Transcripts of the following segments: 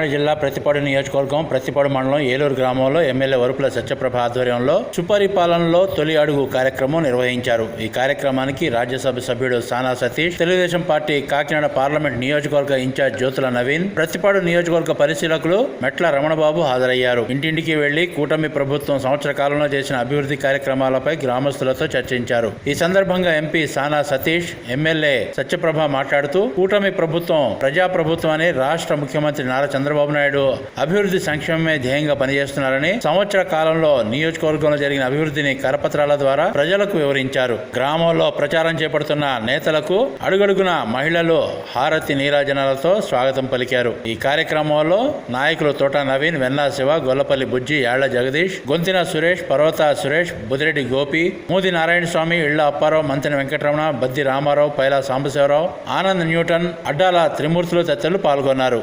కాకినాడ జిల్లా ప్రతిపాడు నియోజకవర్గం ప్రతిపాడు మండలం ఏలూరు గ్రామంలో ఎమ్మెల్యే వరుపుల సత్యప్రభ ఆధ్వర్యంలో సుపరిపాలనలో తొలి అడుగు కార్యక్రమం నిర్వహించారు. ఈ కార్యక్రమానికి రాజ్యసభ సభ్యుడు సానా సతీష్ తెలుగుదేశం పార్టీ కాకినాడ పార్లమెంట్ నియోజకవర్గ ఇన్ఛార్జ్ జ్యోతుల నవీన్ ప్రతిపాడు నియోజకవర్గ పరిశీలకులు మెట్ల రమణబాబు హాజరయ్యారు. ఇంటింటికి వెళ్ళి కూటమి ప్రభుత్వం సంవత్సర కాలంలో చేసిన అభివృద్ధి కార్యక్రమాలపై గ్రామస్తులతో చర్చించారు. ఈ సందర్భంగా ఎంపీ సానా సతీష్ ఎమ్మెల్యే సత్యప్రభ మాట్లాడుతూ కూటమి ప్రభుత్వం ప్రజాప్రభుత్వం అని రాష్ట్ర ముఖ్యమంత్రి నారా చంద్రబాబు నాయుడు అభివృద్ధి సంక్షేమమే ధ్యేయంగా పనిచేస్తున్నారని సంవత్సర కాలంలో నియోజకవర్గంలో జరిగిన అభివృద్ధిని కరపత్రాల ద్వారా ప్రజలకు వివరించారు. గ్రామంలో ప్రచారం చేపడుతున్న నేతలకు అడుగడుగున మహిళలు హారతి నీరాజనాలతో స్వాగతం పలికారు. ఈ కార్యక్రమంలో నాయకులు తోట నవీన్ వెన్నా శివ గొల్లపల్లి బుజ్జి యాళ్ళ జగదీష్ గొంతిన సురేష్ పర్వత సురేష్ బుదిరెడ్డి గోపి మూది నారాయణ స్వామి ఇళ్ళ అప్పారావు మంతెన వెంకటరమణ బద్ది రామారావు పైలా సాంబశివరావు ఆనంద్ న్యూటన్ అడ్డాల త్రిమూర్తులు తదితరులు పాల్గొన్నారు.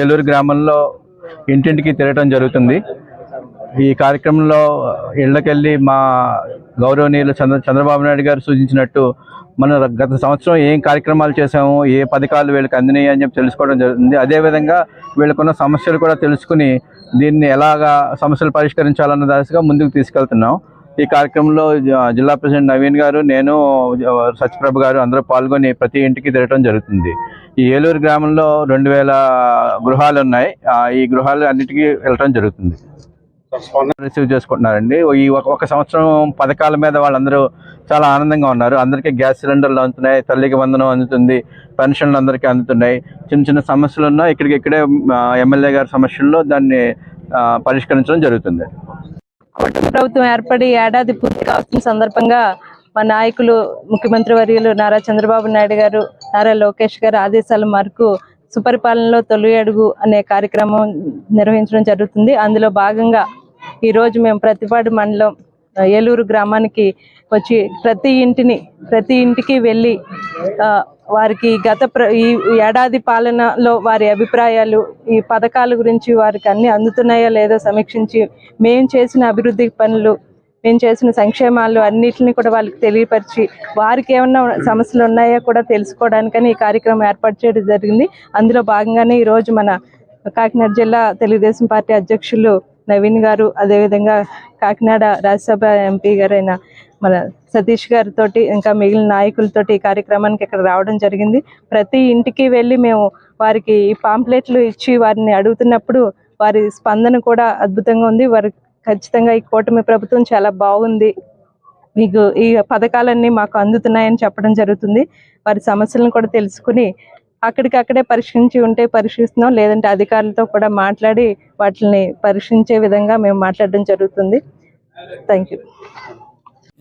ఏలూరు గ్రామంలో ఇంటింటికి తిరగటం జరుగుతుంది. ఈ కార్యక్రమంలో ఇళ్ళకెళ్ళి మా గౌరవనీయులు చంద్ర చంద్రబాబు నాయుడు గారు సూచించినట్టు మనం గత సంవత్సరం ఏం కార్యక్రమాలు చేసాము ఏ పథకాలు వీళ్ళకి అందినాయి అని చెప్పి తెలుసుకోవడం జరుగుతుంది. అదేవిధంగా వీళ్ళకున్న సమస్యలు కూడా తెలుసుకుని దీన్ని ఎలాగా సమస్యలు పరిష్కరించాలన్న దశగా ముందుకు తీసుకెళ్తున్నాం. ఈ కార్యక్రమంలో జిల్లా ప్రెసిడెంట్ నవీన్ గారు నేను సత్యప్రభు సత్యప్రభ గారు అందరూ పాల్గొని ప్రతి ఇంటికి తిరగటం జరుగుతుంది. ఈ ఏలూరు గ్రామంలో రెండు వేల గృహాలు ఉన్నాయి. ఈ గృహాలు అన్నిటికీ వెళ్ళటం జరుగుతుంది. రిసీవ్ చేసుకుంటున్నారండి. ఈ ఒక సంవత్సరం పథకాల మీద వాళ్ళందరూ చాలా ఆనందంగా ఉన్నారు. అందరికీ గ్యాస్ సిలిండర్లు అందుతున్నాయి తల్లికి వందనం అందుతుంది పెన్షన్లు అందరికీ అందుతున్నాయి. చిన్న చిన్న సమస్యలు ఉన్నా ఇక్కడికి ఇక్కడే ఎమ్మెల్యే గారి సమస్యల్లో దాన్ని పరిష్కరించడం జరుగుతుంది. ప్రభుత్వం ఏర్పడి ఏడాది పూర్తి కావస్తున్న సందర్భంగా మా నాయకులు ముఖ్యమంత్రి వర్యులు నారా చంద్రబాబు నాయుడు గారు నారా లోకేష్ గారు ఆదేశాల మేరకు సుపరిపాలనలో తొలి అడుగు అనే కార్యక్రమం నిర్వహించడం జరుగుతుంది. అందులో భాగంగా ఈ రోజు మేము ప్రతిపాడు మండలం ఏలూరు గ్రామానికి వచ్చి ప్రతి ఇంటిని ప్రతి ఇంటికి వెళ్ళి వారికి గత ప్ర ఈ ఏడాది పాలనలో వారి అభిప్రాయాలు ఈ పథకాల గురించి వారికి అన్ని అందుతున్నాయో లేదో సమీక్షించి మేము చేసిన అభివృద్ధి పనులు మేము చేసిన సంక్షేమాలు అన్నిటిని కూడా వాళ్ళకి తెలియపరిచి వారికి ఏమన్నా సమస్యలు ఉన్నాయో కూడా తెలుసుకోవడానికని ఈ కార్యక్రమం ఏర్పాటు చేయడం జరిగింది. అందులో భాగంగానే ఈరోజు మన కాకినాడ జిల్లా తెలుగుదేశం పార్టీ అధ్యక్షులు నవీన్ గారు అదేవిధంగా కాకినాడ రాజ్యసభ ఎంపీ గారైన మన సతీష్ గారితో ఇంకా మిగిలిన నాయకులతోటి ఈ కార్యక్రమానికి ఇక్కడ రావడం జరిగింది. ప్రతి ఇంటికి వెళ్ళి మేము వారికి ఈ పాంప్లెట్లు ఇచ్చి వారిని అడుగుతున్నప్పుడు వారి స్పందన కూడా అద్భుతంగా ఉంది. వారి ఖచ్చితంగా ఈ కూటమి ప్రభుత్వం చాలా బాగుంది. మీకు ఈ పథకాలన్నీ మాకు అందుతున్నాయని చెప్పడం జరుగుతుంది. వారి సమస్యలను కూడా తెలుసుకుని అక్కడికక్కడే పరీక్షించి ఉంటే పరీక్షిస్తున్నాం లేదంటే అధికారులతో కూడా మాట్లాడి వాటిని పరీక్షించే విధంగా మేము మాట్లాడడం జరుగుతుంది. థ్యాంక్ యూ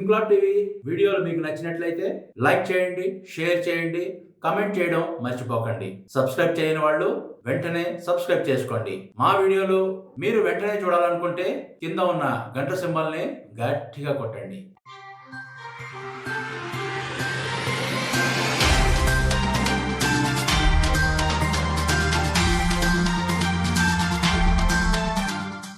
ఇంక్లాబ్ టీవీ వీడియోలు మీకు నచ్చినట్లయితే లైక్ చేయండి షేర్ చేయండి కమెంట్ చేయడం మర్చిపోకండి. సబ్స్క్రైబ్ చేయని వాళ్ళు వెంటనే సబ్స్క్రైబ్ చేసుకోండి. మా వీడియోలు మీరు వెంటనే చూడాలనుకుంటే కింద ఉన్న గంట సింబల్ని గట్టిగా కొట్టండి.